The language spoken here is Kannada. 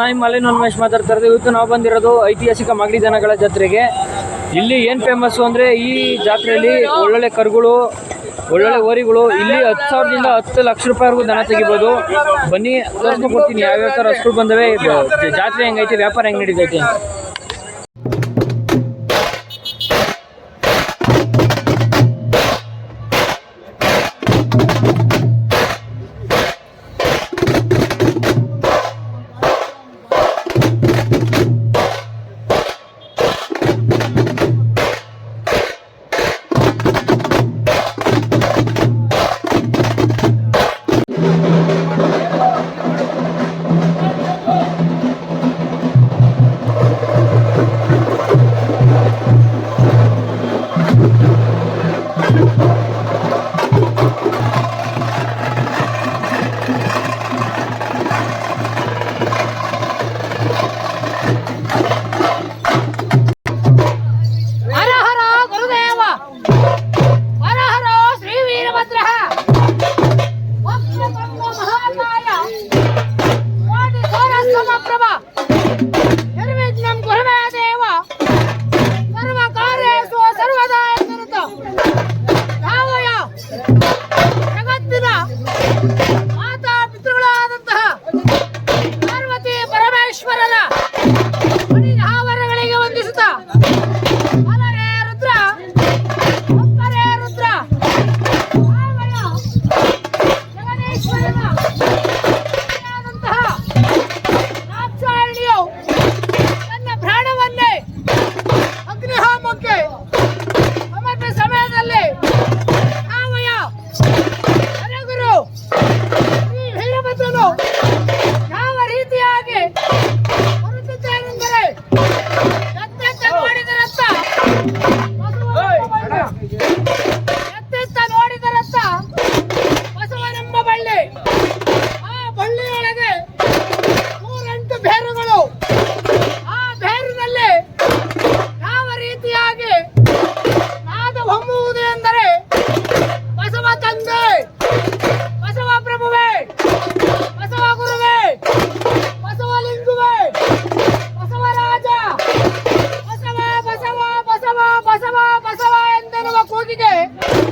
ನಾನು ಮಲೆನ ಉನ್ಮೇಶ್ ಮಾತಾಡ್ತಾ ಇರೋದು. ಇವತ್ತು ನಾವು ಬಂದಿರೋದು ಐತಿಹಾಸಿಕ ಮಾಗಡಿ ದನಗಳ ಜಾತ್ರೆಗೆ. ಇಲ್ಲಿ ಏನು ಫೇಮಸ್ಸು ಅಂದರೆ ಈ ಜಾತ್ರೆಯಲ್ಲಿ ಒಳ್ಳೊಳ್ಳೆ ಕರುಗಳು, ಒಳ್ಳೊಳ್ಳೆ ಓರಿಗಳು ಇಲ್ಲಿ ಹತ್ತು ಸಾವಿರದಿಂದ ಹತ್ತು ಲಕ್ಷ ರೂಪಾಯಿವರೆಗೂ ದನ ತೆಗಿಬೋದು. ಬನ್ನಿ ಕೊಡ್ತೀನಿ. ಯಾವ್ಯಾವ ಥರ ತರ ಬಂದವೆ. ಜಾತ್ರೆ ಹೆಂಗೈತೆ, ವ್ಯಾಪಾರ ಹೆಂಗೆ ನಡೀತೈತೆ? Hey! you go.